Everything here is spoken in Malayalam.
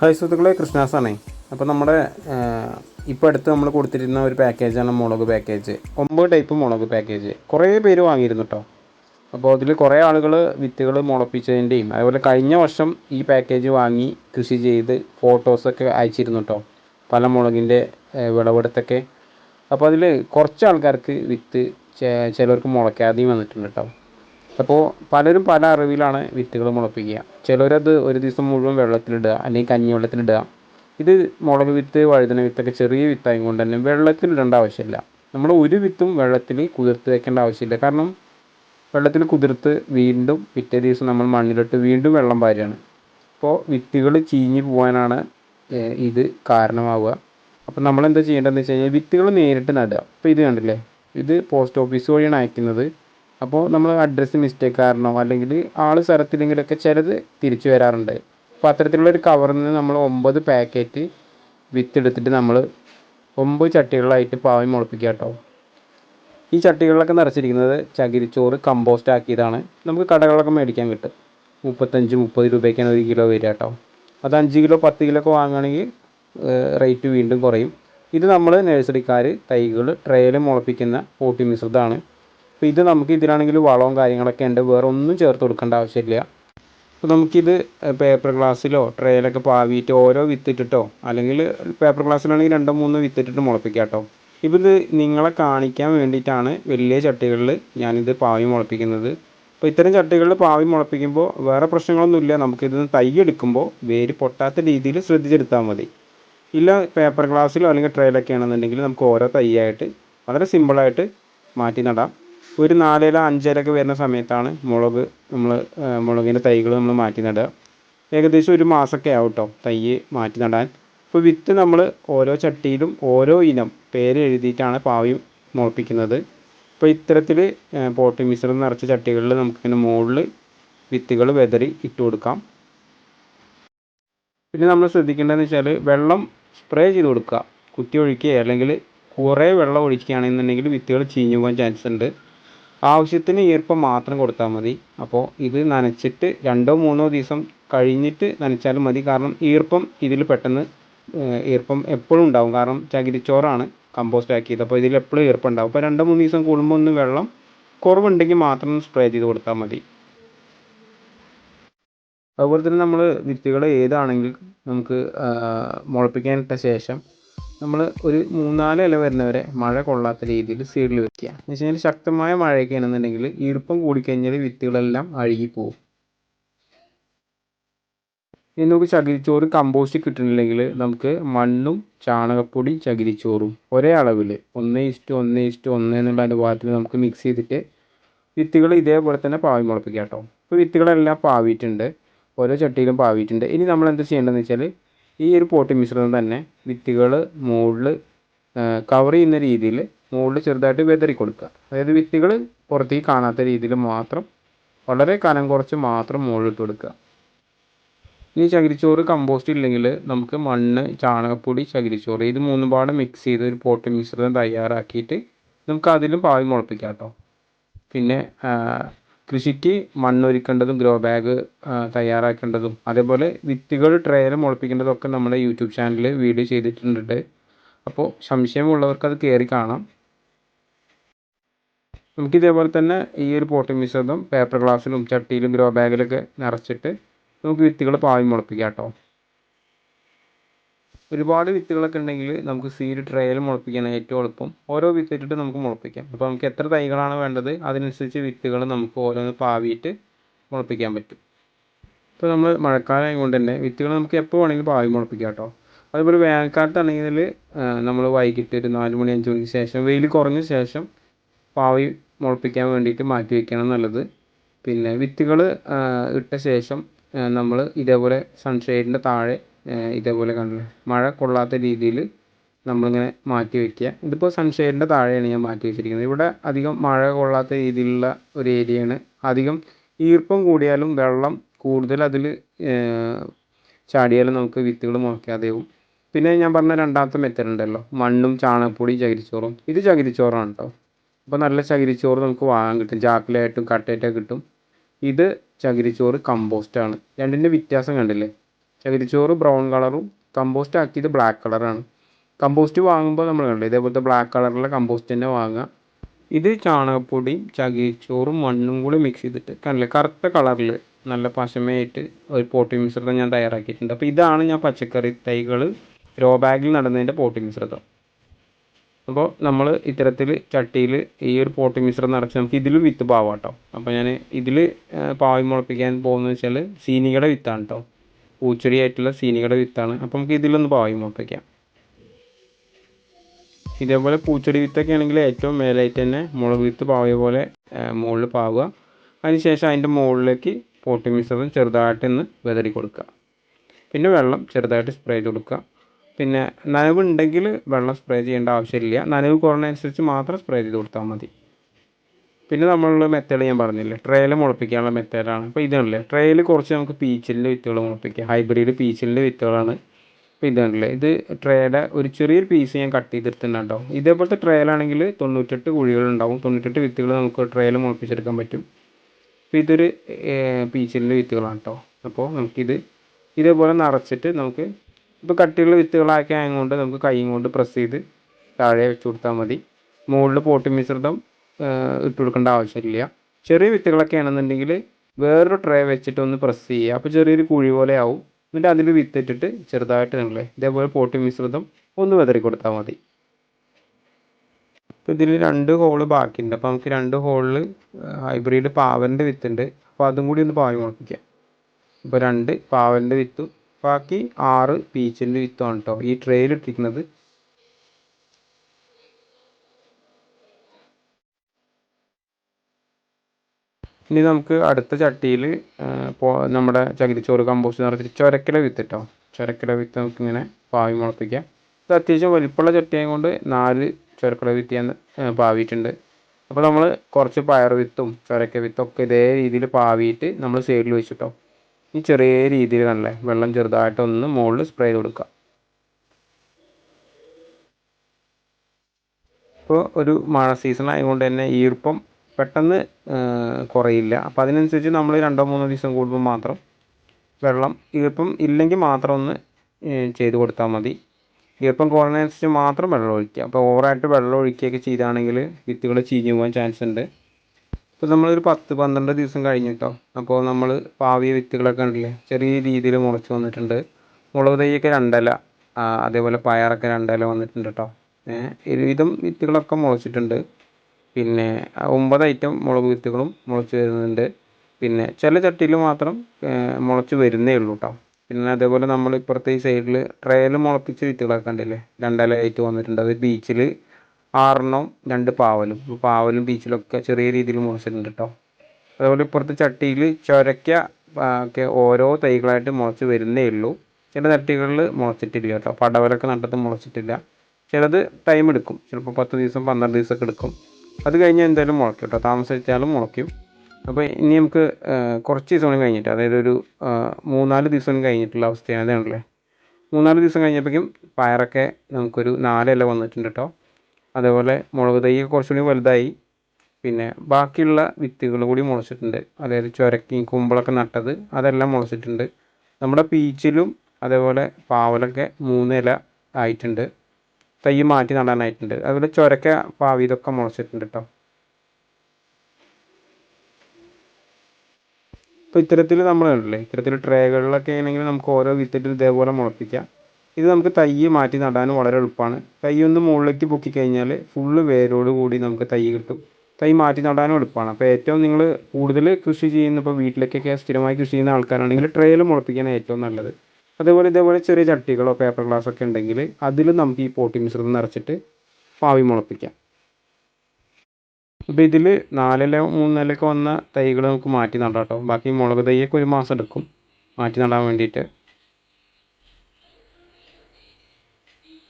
ഹായ് സുഹൃത്തുക്കളെ കൃഷ്ണാസാണേ അപ്പോൾ നമ്മുടെ ഇപ്പോൾ അടുത്ത് നമ്മൾ കൊടുത്തിരുന്ന ഒരു പാക്കേജാണ് മുളക് പാക്കേജ്. ഒമ്പത് ടൈപ്പ് മുളക് പാക്കേജ്. കുറേ പേര് വാങ്ങിയിരുന്നു കേട്ടോ അപ്പോൾ അതിൽ കുറേ ആളുകൾ വിത്തുകൾ മുളപ്പിച്ചതിന്റെയും അതുപോലെ കഴിഞ്ഞ വർഷം ഈ പാക്കേജ് വാങ്ങി കൃഷി ചെയ്ത് ഫോട്ടോസൊക്കെ അയച്ചിരുന്നു കേട്ടോ പല മുളകിന്റെ വിളവെടുത്തൊക്കെ. അപ്പോൾ അതിൽ കുറച്ച് ആൾക്കാർക്ക് വിത്ത് ചിലർക്ക് മുളയ്ക്കാതെയും വന്നിട്ടുണ്ട് കേട്ടോ അപ്പോൾ പലരും പല അറിവിലാണ് വിത്തുകൾ മുളപ്പിക്കുക. ചിലരത് ഒരു ദിവസം മുഴുവൻ വെള്ളത്തിലിടുക അല്ലെങ്കിൽ കഞ്ഞിവെള്ളത്തിലിടുക ഇത് മുളക് വിത്ത് വഴുതന വിത്തൊക്കെ ചെറിയ വിത്തായത് കൊണ്ട് തന്നെ വെള്ളത്തിലിടേണ്ട ആവശ്യമില്ല. നമ്മൾ ഒരു വിത്തും വെള്ളത്തിൽ കുതിർത്ത് വെക്കേണ്ട ആവശ്യമില്ല. കാരണം വെള്ളത്തിൽ കുതിർത്ത് വീണ്ടും പിറ്റേ ദിവസം നമ്മൾ മണ്ണിലിട്ട് വീണ്ടും വെള്ളം പാരുകയാണ് അപ്പോൾ വിത്തുകൾ ചീഞ്ഞു പോകാനാണ് ഇത് കാരണമാവുക. അപ്പോൾ നമ്മൾ എന്താ ചെയ്യേണ്ടതെന്ന് വെച്ച് കഴിഞ്ഞാൽ വിത്തുകൾ നേരിട്ട് നടുക. അപ്പോൾ ഇത് കണ്ടില്ലേ? ഇത് പോസ്റ്റ് ഓഫീസ് വഴിയാണ് അയക്കുന്നത്. അപ്പോൾ നമ്മൾ അഡ്രസ്സ് മിസ്റ്റേക്ക് കാരണോ അല്ലെങ്കിൽ ആൾ സ്ഥലത്തില്ലെങ്കിലൊക്കെ ചിലത് തിരിച്ചു വരാറുണ്ട്. അപ്പോൾ അത്തരത്തിലുള്ളൊരു കവറിൽ നിന്ന് നമ്മൾ ഒമ്പത് പാക്കറ്റ് വിത്തെടുത്തിട്ട് നമ്മൾ ഒമ്പത് ചട്ടികളിലായിട്ട് പാവി മുളപ്പിക്കുക കേട്ടോ. ഈ ചട്ടികളിലൊക്കെ നിറച്ചിരിക്കുന്നത് ചകിരിച്ചോറ് കമ്പോസ്റ്റ് ആക്കിയതാണ്. നമുക്ക് കടകളൊക്കെ മേടിക്കാൻ കിട്ടും. മുപ്പത്തഞ്ച് മുപ്പത് രൂപയ്ക്കാണ് ഒരു കിലോ വരിക കേട്ടോ. അത് അഞ്ച് കിലോ പത്ത് കിലോ ഒക്കെ വാങ്ങുകയാണെങ്കിൽ റേറ്റ് വീണ്ടും കുറയും. ഇത് നമ്മൾ നഴ്സറിക്കാർ തൈകൾ ട്രേയിൽ മുളപ്പിക്കുന്ന പോട്ടി മിശ്രിതമാണ് അപ്പോൾ ഇത് നമുക്ക് ഇതിലാണെങ്കിൽ വളവും കാര്യങ്ങളൊക്കെ ഉണ്ട്. വേറെ ഒന്നും ചേർത്ത് കൊടുക്കേണ്ട ആവശ്യമില്ല. അപ്പോൾ നമുക്കിത് പേപ്പർ ഗ്ലാസ്സിലോ ട്രേയിലൊക്കെ പാവിയിട്ട് ഓരോ വിത്തിട്ടിട്ടോ അല്ലെങ്കിൽ പേപ്പർ ഗ്ലാസ്സിലാണെങ്കിൽ രണ്ടോ മൂന്നോ വിത്തിട്ടിട്ട് മുളപ്പിക്കാം കേട്ടോ. ഇപ്പോൾ ഇത് നിങ്ങളെ കാണിക്കാൻ വേണ്ടിയിട്ടാണ് വലിയ ചട്ടികളിൽ ഞാനിത് പാവി മുളപ്പിക്കുന്നത്. അപ്പോൾ ഇത്തരം ചട്ടികളിൽ പാവി മുളപ്പിക്കുമ്പോൾ വേറെ പ്രശ്നങ്ങളൊന്നുമില്ല. നമുക്കിത് തൈ എടുക്കുമ്പോൾ വേര് പൊട്ടാത്ത രീതിയിൽ ശ്രദ്ധിച്ചെടുത്താൽ മതി. ഇല്ല പേപ്പർ ഗ്ലാസ്സിലോ അല്ലെങ്കിൽ ട്രേയിലൊക്കെ ആണെന്നുണ്ടെങ്കിൽ നമുക്ക് ഓരോ തൈയായിട്ട് വളരെ സിമ്പിളായിട്ട് മാറ്റി നടാം. ഒരു നാലില അഞ്ചിലൊക്കെ വരുന്ന സമയത്താണ് മുളക് നമ്മൾ മുളകിന്റെ തൈകൾ നമ്മൾ മാറ്റി നടുക. ഏകദേശം ഒരു മാസമൊക്കെ ആവും കേട്ടോ തൈ മാറ്റി നടാൻ. അപ്പോൾ വിത്ത് നമ്മൾ ഓരോ ചട്ടിയിലും ഓരോ ഇനം പേര് എഴുതിയിട്ടാണ് പാവി മുളപ്പിക്കുന്നത്. അപ്പോൾ ഇത്തരത്തിൽ പോട്ടി മിശ്രിതം നിറച്ച ചട്ടികളിൽ നമുക്കിങ്ങനെ മുകളിൽ വിത്തുകൾ വെതറി ഇട്ട് കൊടുക്കാം. പിന്നെ നമ്മൾ ശ്രദ്ധിക്കേണ്ടതെന്ന് വെച്ചാൽ വെള്ളം സ്പ്രേ ചെയ്ത് കൊടുക്കുക. കുത്തി ഒഴിക്കുക അല്ലെങ്കിൽ കുറേ വെള്ളം ഒഴിക്കുകയാണെന്നുണ്ടെങ്കിൽ വിത്തുകൾ ചീഞ്ഞു പോകാൻ ചാൻസ് ഉണ്ട്. ആവശ്യത്തിന് ഈർപ്പം മാത്രം കൊടുത്താൽ മതി. അപ്പോൾ ഇത് നനച്ചിട്ട് രണ്ടോ മൂന്നോ ദിവസം കഴിഞ്ഞിട്ട് നനച്ചാലും മതി. കാരണം ഈർപ്പം ഇതിൽ പെട്ടെന്ന് ഈർപ്പം എപ്പോഴും ഉണ്ടാവും. കാരണം ചകിരിച്ചോറാണ് കമ്പോസ്റ്റ് ആക്കിയത്. അപ്പോൾ ഇതിൽ എപ്പോഴും ഈർപ്പം ഉണ്ടാവും. അപ്പോൾ രണ്ടോ മൂന്ന് ദിവസം കൂടുമ്പോൾ ഒന്ന് വെള്ളം കുറവുണ്ടെങ്കിൽ മാത്രം സ്പ്രേ ചെയ്ത് കൊടുത്താൽ മതി. അതുപോലെ തന്നെ നമ്മൾ വിത്തുകൾ ഏതാണെങ്കിലും നമുക്ക് മുളപ്പിക്കാൻ മുളപ്പിക്കാനിട്ട ശേഷം നമ്മൾ ഒരു മൂന്നാൽ ഇല വരുന്നവരെ മഴ കൊള്ളാത്ത രീതിയിൽ സൈഡിൽ വെക്കുക. എന്ന് വെച്ച് കഴിഞ്ഞാൽ ശക്തമായ മഴയൊക്കെ ആണെന്നുണ്ടെങ്കിൽ ഈർപ്പം കൂടിക്കഴിഞ്ഞാൽ വിത്തുകളെല്ലാം അഴുകിപ്പോവും. ഇനി നമുക്ക് ചകിരിച്ചോറും കമ്പോസ്റ്റ് കിട്ടുന്നില്ലെങ്കിൽ നമുക്ക് മണ്ണും ചാണകപ്പൊടി ചകിരിച്ചോറും ഒരേ അളവിൽ ഒന്ന് ഇഷ്ടു ഒന്ന് ഇഷ്ടു ഒന്ന് എന്നുള്ള അനുപാതത്തിൽ നമുക്ക് മിക്സ് ചെയ്തിട്ട് വിത്തുകൾ ഇതേപോലെ തന്നെ പാവി മുളപ്പിക്കുക കേട്ടോ. ഇപ്പോൾ വിത്തുകളെല്ലാം പാവിയിട്ടുണ്ട്. ഓരോ ചട്ടിയിലും പാവിയിട്ടുണ്ട്. ഇനി നമ്മൾ എന്ത് ചെയ്യേണ്ടതെന്ന് വെച്ചാൽ ഈ ഒരു പോട്ടി മിശ്രിതം തന്നെ വിത്തുകൾ മുകളിൽ കവർ ചെയ്യുന്ന രീതിയിൽ മുകളിൽ ചെറുതായിട്ട് വെതറി കൊടുക്കുക അതായത് വിത്തുകൾ പുറത്തേക്ക് കാണാത്ത രീതിയിൽ മാത്രം വളരെ കനം കുറച്ച് മാത്രം മുകളിലിട്ട് കൊടുക്കുക. ഇനി ചകിരിച്ചോറ് കമ്പോസ്റ്റ് ഇല്ലെങ്കിൽ നമുക്ക് മണ്ണ് ചാണകപ്പൊടി ചകിരിച്ചോറ് ഇത് മൂന്ന് പാടെ മിക്സ് ചെയ്ത് ഒരു പോട്ടി മിശ്രിതം തയ്യാറാക്കിയിട്ട് നമുക്ക് അതിലും പാവി മുളപ്പിക്കാം കേട്ടോ. പിന്നെ കൃഷിക്ക് മണ്ണൊരുക്കേണ്ടതും ഗ്രോ ബാഗ് തയ്യാറാക്കേണ്ടതും അതേപോലെ വിത്തുകൾ ട്രേയിൽ മുളപ്പിക്കേണ്ടതും ഒക്കെ നമ്മുടെ യൂട്യൂബ് ചാനലിൽ വീഡിയോ ചെയ്തിട്ടുണ്ട്. അപ്പോൾ സംശയമുള്ളവർക്ക് അത് കയറി കാണാം. നമുക്ക് ഇതേപോലെ തന്നെ ഈ ഒരു പോട്ടിംഗ് മിശ്രിതം പേപ്പർ ഗ്ലാസ്സിലും ചട്ടിയിലും ഗ്രോ ബാഗിലൊക്കെ നിറച്ചിട്ട് നമുക്ക് വിത്തുകൾ പാവി മുളപ്പിക്കാം കേട്ടോ. ഒരുപാട് വിത്തുകളൊക്കെ ഉണ്ടെങ്കിൽ നമുക്ക് സീഡ് ട്രേയിൽ മുളപ്പിക്കാനാണ് ഏറ്റവും എളുപ്പം. ഓരോ വിത്ത് ഇട്ടിട്ട് നമുക്ക് മുളപ്പിക്കാം. അപ്പോൾ നമുക്ക് എത്ര തൈകളാണ് വേണ്ടത്? അതിനനുസരിച്ച് വിത്തുകൾ നമുക്ക് ഓരോന്ന് പാവിയിട്ട് മുളപ്പിക്കാൻ പറ്റും. ഇപ്പോൾ നമ്മൾ മഴക്കാലം കൊണ്ട് തന്നെ വിത്തുകൾ നമുക്ക് എപ്പോൾ വേണമെങ്കിലും പാവി മുളപ്പിക്കാം കേട്ടോ. അതുപോലെ വേനൽക്കാലത്താണെങ്കിൽ നമ്മൾ വൈകിട്ട് ഒരു നാല് മണി അഞ്ച് മണിക്ക് ശേഷം വെയിൽ കുറഞ്ഞ ശേഷം പാവി മുളപ്പിക്കാൻ വേണ്ടിയിട്ട് മാറ്റി വയ്ക്കണം നല്ലത്. പിന്നെ വിത്തുകൾ ഇട്ട ശേഷം നമ്മൾ ഇതേപോലെ സൺഷെയ്ഡിന്റെ താഴെ ഇതേപോലെ കണ്ടില്ലേ മഴ കൊള്ളാത്ത രീതിയിൽ നമ്മളിങ്ങനെ മാറ്റി വയ്ക്കുക ഇതിപ്പോൾ സൺഷെയ്ഡിന്റെ താഴെയാണ് ഞാൻ മാറ്റി വെച്ചിരിക്കുന്നത്. ഇവിടെ അധികം മഴ കൊള്ളാത്ത രീതിയിലുള്ള ഒരു ഏരിയയാണ് അധികം ഈർപ്പം കൂടിയാലും വെള്ളം കൂടുതൽ അതിൽ ചാടിയാലും നമുക്ക് വിത്തുകൾ മുളയ്ക്കാതെയാവും. പിന്നെ ഞാൻ പറഞ്ഞ രണ്ടാമത്തെ മെത്തേഡ് ഉണ്ടല്ലോ. മണ്ണും ചാണകപ്പൊടി ചകിരിച്ചോറും. ഇത് ചകിരിച്ചോറാണ് കേട്ടോ അപ്പോൾ നല്ല ചകിരിച്ചോറ് നമുക്ക് വാങ്ങാൻ കിട്ടും. ചാക്കിലായിട്ടും കട്ടയായിട്ടൊക്കെ കിട്ടും. ഇത് ചകിരിച്ചോറ് കമ്പോസ്റ്റാണ് രണ്ടിന്റെ വ്യത്യാസം കണ്ടില്ലേ? ചകിരിച്ചോറ് ബ്രൗൺ കളറും കമ്പോസ്റ്റ് ആക്കിയത് ബ്ലാക്ക് കളറാണ് കമ്പോസ്റ്റ് വാങ്ങുമ്പോൾ നമ്മൾ കണ്ടില്ലേ ഇതേപോലത്തെ ബ്ലാക്ക് കളറിലെ കമ്പോസ്റ്റ് തന്നെ വാങ്ങുക. ഇത് ചാണകപ്പൊടിയും ചകിരിച്ചോറും മണ്ണും കൂടി മിക്സ് ചെയ്തിട്ട് കണ്ടില്ലേ? കറുത്ത കളറിൽ നല്ല പശമയായിട്ട് ഒരു പോട്ടി മിശ്രിതം ഞാൻ തയ്യാറാക്കിയിട്ടുണ്ട്. അപ്പോൾ ഇതാണ് ഞാൻ പച്ചക്കറി തൈകൾ രോ ബാഗിൽ നടന്നതിന്റെ പോട്ടി മിശ്രിതം അപ്പോൾ നമ്മൾ ഇത്തരത്തിൽ ചട്ടിയിൽ ഈ ഒരു പോട്ടി മിശ്രം നിറച്ച് നമുക്ക് ഇതിലും വിത്ത് പാവാം കേട്ടോ അപ്പോൾ ഞാൻ ഇതിൽ പാവി മുളപ്പിക്കാൻ പോകുന്നത് വെച്ചാൽ സീനികയുടെ വിത്താണ് കേട്ടോ പൂച്ചെടിയായിട്ടുള്ള സീനികളുടെ വിത്താണ്. അപ്പോൾ നമുക്ക് ഇതിലൊന്ന് പാവി മുളപ്പിക്കാം ഇതേപോലെ പൂച്ചെടി വിത്തൊക്കെ ആണെങ്കിൽ ഏറ്റവും മേലായിട്ട് തന്നെ മുളക് വിത്ത് പാവിയ പോലെ മുകളിൽ പാവുക. അതിനുശേഷം അതിന്റെ മുകളിലേക്ക് പോട്ടി മിശ്രിതം ചെറുതായിട്ടൊന്ന് വിതറി കൊടുക്കുക. പിന്നെ വെള്ളം ചെറുതായിട്ട് സ്പ്രേ ചെയ്ത് കൊടുക്കുക. പിന്നെ നനവുണ്ടെങ്കിൽ വെള്ളം സ്പ്രേ ചെയ്യേണ്ട ആവശ്യമില്ല. നനവ് കുറഞ്ഞതനുസരിച്ച് മാത്രം സ്പ്രേ ചെയ്ത് കൊടുത്താൽ മതി. പിന്നെ നമ്മളുള്ള മെത്തേഡ് ഞാൻ പറഞ്ഞില്ലേ ട്രേയിൽ മുളപ്പിക്കാനുള്ള മെത്തേഡാണ് അപ്പോൾ ഇതാണല്ലേ ട്രേയിൽ കുറച്ച് നമുക്ക് പീച്ചിലിന്റെ വിത്തുകൾ മുളപ്പിക്കാം. ഹൈബ്രിഡ് പീച്ചിലിന്റെ വിത്തുകളാണ് ഇപ്പോൾ ഇതാണല്ലേ ഇത് ട്രേയുടെ ഒരു ചെറിയൊരു പീസ് ഞാൻ കട്ട് ചെയ്തെടുത്തിട്ടുണ്ടാവും ഇതേപോലത്തെ ട്രേയിലാണെങ്കിൽ തൊണ്ണൂറ്റെട്ട് കുഴികളുണ്ടാവും തൊണ്ണൂറ്റെട്ട് വിത്തുകൾ നമുക്ക് ട്രേയിൽ മുളപ്പിച്ചെടുക്കാൻ പറ്റും. അപ്പോൾ ഇതൊരു പീച്ചിലിന്റെ വിത്തുകളാണ് കേട്ടോ അപ്പോൾ നമുക്കിത് ഇതേപോലെ നിറച്ചിട്ട് നമുക്ക് ഇപ്പോൾ കട്ടിയുള്ള വിത്തുകളാക്കി ആയതുകൊണ്ട് നമുക്ക് കൈയും കൊണ്ട് പ്രസ് ചെയ്ത് താഴെ വെച്ച് കൊടുത്താൽ മതി. മുകളിൽ പോട്ടി മിശ്രിതം ഇട്ട് കൊടുക്കേണ്ട ആവശ്യമില്ല. ചെറിയ വിത്തുകളൊക്കെ ആണെന്നുണ്ടെങ്കിൽ വേറൊരു ട്രേ വെച്ചിട്ട് ഒന്ന് പ്രസ് ചെയ്യുക. അപ്പോൾ ചെറിയൊരു കുഴി പോലെ ആവും. എന്നിട്ട് അതിൽ വിത്തിട്ടിട്ട് ചെറുതായിട്ട് നിങ്ങൾ ഇതേപോലെ പോട്ടി മിശ്രിതം ഒന്ന് വിതറി കൊടുത്താൽ മതി. ഇപ്പോൾ ഇതിൽ രണ്ട് ഹോൾ ബാക്കിയുണ്ട്. അപ്പോൾ നമുക്ക് രണ്ട് ഹോളിൽ ഹൈബ്രിഡ് പാവലിന്റെ വിത്തുണ്ട് അപ്പോൾ അതും കൂടി ഒന്ന് പാവി മുളപ്പിക്കാം ഇപ്പോൾ രണ്ട് പാവലിന്റെ വിത്തും ബാക്കി ആറ് പീച്ചിന്റെ വിത്തുമാണ് കേട്ടോ ഈ ട്രേയിൽ ഇട്ടിരിക്കുന്നത്. ഇനി നമുക്ക് അടുത്ത ചട്ടിയിൽ നമ്മുടെ ചകിരിച്ചോറ് കമ്പോസ്റ്റ് നിറച്ചിട്ട് ചൊരക്കില വിത്ത് കേട്ടോ ചൊരക്കില വിത്ത് നമുക്ക് ഇങ്ങനെ പാവി മുളപ്പിക്കാം. ഇത് അത്യാവശ്യം വലിപ്പമുള്ള ചട്ടിയായത് കൊണ്ട് നാല് ചൊരക്കില വിത്ത് ഞാൻ പാവിയിട്ടുണ്ട്. അപ്പോൾ നമ്മൾ കുറച്ച് പയർ വിത്തും ചൊരക്ക വിത്തും ഒക്കെ ഇതേ രീതിയിൽ പാവിയിട്ട് നമ്മൾ സൈഡിൽ വെച്ചിട്ടോ. ഈ ചെറിയ രീതിയിൽ നല്ല വെള്ളം ചെറുതായിട്ടൊന്ന് മുകളിൽ സ്പ്രേ ചെയ്ത് കൊടുക്കുക. ഇപ്പോൾ ഒരു മഴ സീസൺ ആയതുകൊണ്ട് തന്നെ ഈർപ്പം പെട്ടെന്ന് കുറയില്ല. അപ്പോൾ അതിനനുസരിച്ച് നമ്മൾ രണ്ടോ മൂന്നോ ദിവസം കൂടുമ്പോൾ മാത്രം വെള്ളം ഈർപ്പം ഇല്ലെങ്കിൽ മാത്രം ഒന്ന് ചെയ്ത് കൊടുത്താൽ മതി. ഈർപ്പം കുറഞ്ഞതനുസരിച്ച് മാത്രം വെള്ളം ഒഴിക്കുക. അപ്പോൾ ഓവറായിട്ട് വെള്ളം ഒഴിക്കുകയൊക്കെ ചെയ്താണെങ്കിൽ വിത്തുകൾ ചീഞ്ഞ് പോകാൻ ചാൻസ് ഉണ്ട്. ഇപ്പോൾ നമ്മളൊരു പത്ത് പന്ത്രണ്ട് ദിവസം കഴിഞ്ഞു കേട്ടോ അപ്പോൾ നമ്മൾ പാവിയ വിത്തുകളൊക്കെ ഉണ്ടല്ലേ ചെറിയ രീതിയിൽ മുളച്ച് വന്നിട്ടുണ്ട്. മുളക് തൈയൊക്കെ രണ്ടല. അതേപോലെ പയറൊക്കെ രണ്ടല വന്നിട്ടുണ്ട് കേട്ടോ ഏഹ് ഒരുവിധം വിത്തുകളൊക്കെ മുളച്ചിട്ടുണ്ട്. പിന്നെ ഒമ്പത് ഐറ്റം മുളക് വിത്തുകളും മുളച്ച് വരുന്നുണ്ട്. പിന്നെ ചില ചട്ടിയിൽ മാത്രം മുളച്ച് വരുന്നേ ഉള്ളൂ കേട്ടോ പിന്നെ അതേപോലെ നമ്മൾ ഇപ്പുറത്തെ ഈ സൈഡിൽ ട്രേയിൽ മുളപ്പിച്ച വിത്തുകളൊക്കെ ഉണ്ടല്ലേ രണ്ടല ആയിട്ട് വന്നിട്ടുണ്ട്. അത് ബീച്ചിൽ ആറെണ്ണം രണ്ട് പാവലും. പാവലും ബീച്ചിലൊക്കെ ചെറിയ രീതിയിൽ മുളച്ചിട്ടുണ്ട് കേട്ടോ അതേപോലെ ഇപ്പുറത്തെ ചട്ടിയിൽ ചൊരക്ക ഒക്കെ ഓരോ തൈകളായിട്ട് മുളച്ച് വരുന്നേ ഉള്ളൂ. ചില ചട്ടികളിൽ മുളച്ചിട്ടില്ല കേട്ടോ പടവലൊക്കെ നട്ടത് മുളച്ചിട്ടില്ല. ചിലത് ടൈം എടുക്കും. ചിലപ്പോൾ പത്ത് ദിവസം പന്ത്രണ്ട് ദിവസമൊക്കെ എടുക്കും. അത് കഴിഞ്ഞാൽ എന്തായാലും മുളയ്ക്കും കേട്ടോ താമസിച്ചാലും മുളയ്ക്കും. അപ്പോൾ ഇനി നമുക്ക് കുറച്ച് ദിവസം കഴിഞ്ഞിട്ട് അതായത് ഒരു മൂന്നാൽ ദിവസം കഴിഞ്ഞിട്ടുള്ള അവസ്ഥയാണ് അതാണല്ലേ മൂന്നാൽ ദിവസം കഴിഞ്ഞപ്പോഴേക്കും പയറൊക്കെ നമുക്കൊരു നാലില വന്നിട്ടുണ്ട് കേട്ടോ അതേപോലെ മുളക് തൈ കുറച്ചുകൂടി വലുതായി. പിന്നെ ബാക്കിയുള്ള വിത്തുകൾ കൂടി മുളച്ചിട്ടുണ്ട്. അതായത് ചുരക്കും കുമ്പളൊക്കെ നട്ടത് അതെല്ലാം മുളച്ചിട്ടുണ്ട്. നമ്മുടെ പീച്ചിലും അതേപോലെ പാവലൊക്കെ മൂന്നില ആയിട്ടുണ്ട്. തൈ മാറ്റി നടാനായിട്ടുണ്ട്. അതുപോലെ ചൊരക്ക പാവി ഇതൊക്കെ മുളച്ചിട്ടുണ്ട് കേട്ടോ അപ്പോൾ ഇത്തരത്തിൽ നമ്മൾ കണ്ടില്ലേ ഇത്തരത്തിൽ ട്രേകളിലൊക്കെ ആണെങ്കിൽ നമുക്ക് ഓരോ വിത്തിട്ട് ഇതേപോലെ മുളപ്പിക്കാം. ഇത് നമുക്ക് തൈ മാറ്റി നടാൻ വളരെ എളുപ്പമാണ്. തൈ ഒന്ന് മുകളിലേക്ക് പൊക്കി കഴിഞ്ഞാൽ ഫുള്ള് വേരോട് കൂടി നമുക്ക് തൈ കിട്ടും. തൈ മാറ്റി നടാനും എളുപ്പമാണ്. അപ്പോൾ ഏറ്റവും നിങ്ങൾ കൂടുതൽ കൃഷി ചെയ്യുന്ന ഇപ്പോൾ വീട്ടിലേക്കൊക്കെ സ്ഥിരമായി കൃഷി ചെയ്യുന്ന ആൾക്കാരാണെങ്കിൽ ട്രേയിൽ മുളപ്പിക്കാനാണ് ഏറ്റവും നല്ലത്. അതേപോലെ ഇതേപോലെ ചെറിയ ചട്ടികളോ പേപ്പർ ഗ്ലാസ് ഒക്കെ ഉണ്ടെങ്കിൽ അതിലും നമുക്ക് ഈ പോട്ടി മിശ്രിതം നിറച്ചിട്ട് പാവി മുളപ്പിക്കാം. അപ്പോൾ ഇതിൽ നാലില മൂന്നിലൊക്കെ വന്ന തൈകൾ നമുക്ക് മാറ്റി നടാം കേട്ടോ ബാക്കി മുളക് തൈയൊക്കെ ഒരു മാസം എടുക്കും. മാറ്റി നടാൻ വേണ്ടിയിട്ട്.